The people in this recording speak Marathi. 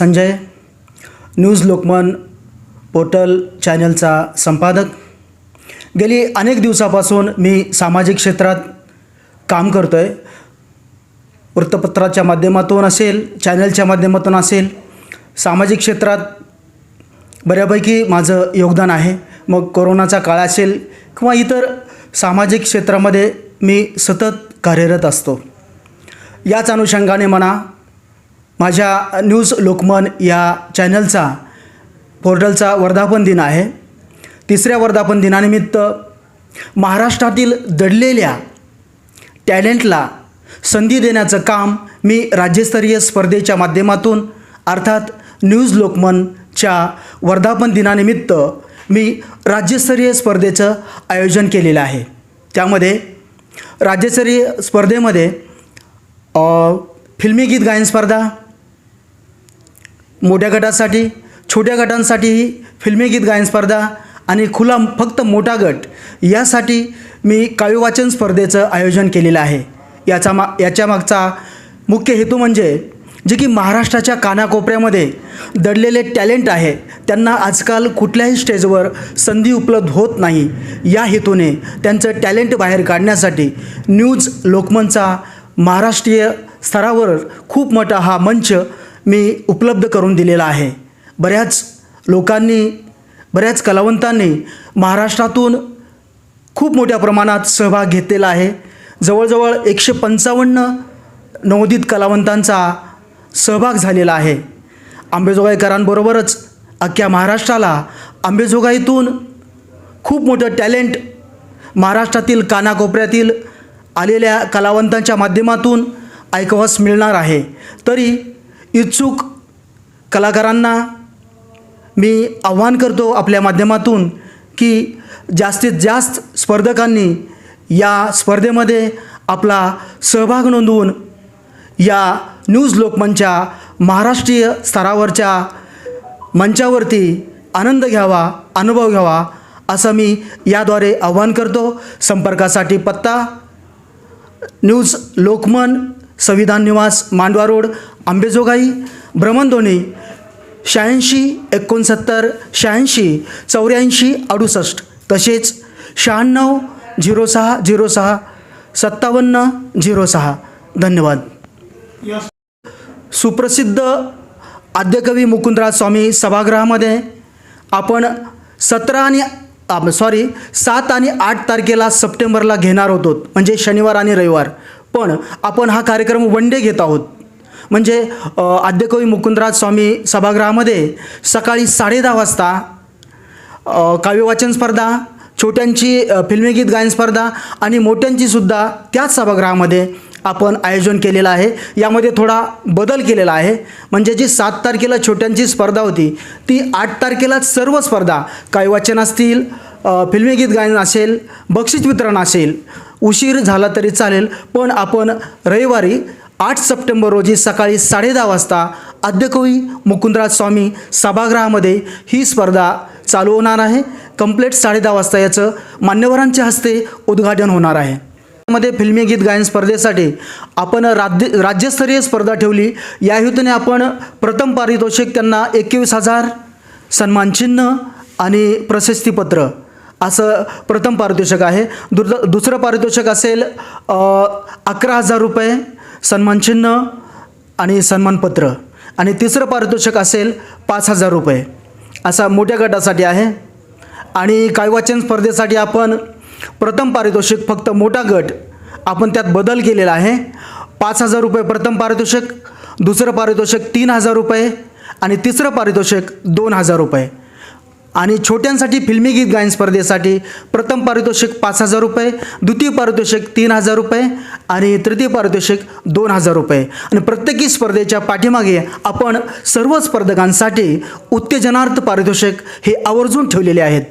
संजय न्यूज लोकमन पोर्टल चॅनलचा संपादक. गेली अनेक दिवसापासून मी सामाजिक क्षेत्रात काम करतो आहे वृत्तपत्राच्या माध्यमातून असेल चॅनलच्या माध्यमातून असेल सामाजिक क्षेत्रात बऱ्यापैकी माझं योगदान आहे. मग कोरोनाचा काळ असेल किंवा इतर सामाजिक क्षेत्रामध्ये मी सतत कार्यरत असतो. याच अनुषंगाने म्हणा माझ्या न्यूज लोकमन या चॅनलचा पोर्टलचा वर्धापन दिन आहे. तिसऱ्या वर्धापन दिनानिमित्त महाराष्ट्रातील दडलेल्या टॅलेंटला संधी देण्याचं काम मी राज्यस्तरीय स्पर्धेच्या माध्यमातून अर्थात न्यूज लोकमनच्या वर्धापन दिनानिमित्त मी राज्यस्तरीय स्पर्धेचं आयोजन केलेलं आहे. त्यामध्ये राज्यस्तरीय स्पर्धेमध्ये फिल्मी गीत गायन स्पर्धा मोठ्या गटासाठी छोट्या गटांसाठीही फिल्मी गीत गायन स्पर्धा आणि खुला फक्त मोठा गट यासाठी मी काव्यवाचन स्पर्धेचं आयोजन केलेलं आहे. याचा मा याच्या मागचा मुख्य हेतू म्हणजे जे की महाराष्ट्राच्या कानाकोपऱ्यामध्ये दडलेले टॅलेंट आहे त्यांना आजकाल कुठल्याही स्टेजवर संधी उपलब्ध होत नाही. या हेतूने त्यांचं टॅलेंट बाहेर काढण्यासाठी न्यूज लोकमनचा महाराष्ट्रीय स्तरावर खूप मोठा हा मंच मी उपलब्ध करून दिलेला आहे. बऱ्याच लोकांनी बऱ्याच कलावंतांनी महाराष्ट्रातून खूप मोठ्या प्रमाणात सहभाग घेतलेला आहे. जवळजवळ एकशे पंचावन्न नवोदित कलावंतांचा सहभाग झालेला आहे. आंबेजोगाईकरांबरोबरच अख्ख्या महाराष्ट्राला आंबेजोगाईतून खूप मोठं टॅलेंट महाराष्ट्रातील कानाकोपऱ्यातील आलेल्या कलावंतांच्या माध्यमातून ऐकवास मिळणार आहे. तरी इच्छुक कलाकारांना मी आव्हान करतो आपल्या माध्यमातून की जास्तीत जास्त स्पर्धकांनी या स्पर्धेमध्ये आपला सहभाग नोंदवून या न्यूज लोकमनच्या महाराष्ट्रीय स्तरावरच्या मंचावरती आनंद घ्यावा अनुभव घ्यावा असं मी याद्वारे आव्हान करतो. संपर्कासाठी पत्ता न्यूज लोकमन संविधान निवास मांडवा रोड आंबेजोगाई भ्रमणध्वनी शहाऐंशी एकोणसत्तर शहाऐंशी चौऱ्याऐंशी अडुसष्ट. तसेच शहाण्णव झिरो सहा झिरो सहा सत्तावन्न झिरो सहा. धन्यवाद. सुप्रसिद्ध आद्यकवी मुकुंदराज स्वामी सभागृहामध्ये आपण सतरा आणि सॉरी सात आणि आठ तारखेला सप्टेंबरला घेणार होतो. म्हणजे शनिवार आणि रविवार. पण आपण हा कार्यक्रम वन डे घेत आहोत. म्हणजे आद्यकवी मुकुंदराज स्वामी सभागृहामध्ये सकाळी साडेदहा वाजता काव्यवाचन स्पर्धा छोट्यांची फिल्मी गीत गायन स्पर्धा आणि मोठ्यांची सुद्धा त्याच सभागृहामध्ये आपण आयोजन केलेलं आहे. यामध्ये थोडा बदल केलेला आहे. म्हणजे जी सात तारखेला छोट्यांची स्पर्धा होती ती आठ तारखेला सर्व स्पर्धा काव्यवाचन असतील फिल्मी गीत गायन असेल बक्षीस वितरण असेल उशीर झाला तरी चालेल पण आपण रविवारी आठ सप्टेंबर रोजी सकाळी साडेदहा वाजता आद्यकवी मुकुंदराज स्वामी सभागृहामध्ये ही स्पर्धा चालू होणार आहे. कंप्लेट साडेदहा वाजता याचं मान्यवरांच्या हस्ते उद्घाटन होणार आहे. मध्ये फिल्मी गीत गायन स्पर्धेसाठी आपण राज्य राज्यस्तरीय स्पर्धा ठेवली. या हेतूने आपण प्रथम पारितोषिक त्यांना एकवीस हजार सन्मानचिन्ह आणि प्रशस्तीपत्र असं प्रथम पारितोषिक आहे. दुर दुसरं पारितोषिक असेल अकरा हजार रुपये. सन्मानचिन्ह आणि सन्मानपत्र. आणि तिसरं पारितोषिक असेल पाच हजार रुपये. असा मोठ्या गटासाठी आहे. आणि काव्यवाचन स्पर्धेसाठी आपण प्रथम पारितोषिक फक्त मोठा गट आपण त्यात बदल केलेला आहे. पाच हजार रुपये प्रथम पारितोषिक दुसरं पारितोषिक तीन हजार रुपये आणि तिसरं पारितोषिक दोन हजार रुपये. आणि छोट्यांसाठी फिल्मी गीत गायन स्पर्धेसाठी प्रथम पारितोषिक पाच हजार रुपये द्वितीय पारितोषिक तीन हजार रुपये आणि तृतीय पारितोषिक दोन हजार रुपये. आणि प्रत्येकी स्पर्धेच्या पाठीमागे आपण सर्व स्पर्धकांसाठी उत्तेजनार्थ पारितोषिक हे आवर्जून ठेवलेले आहेत.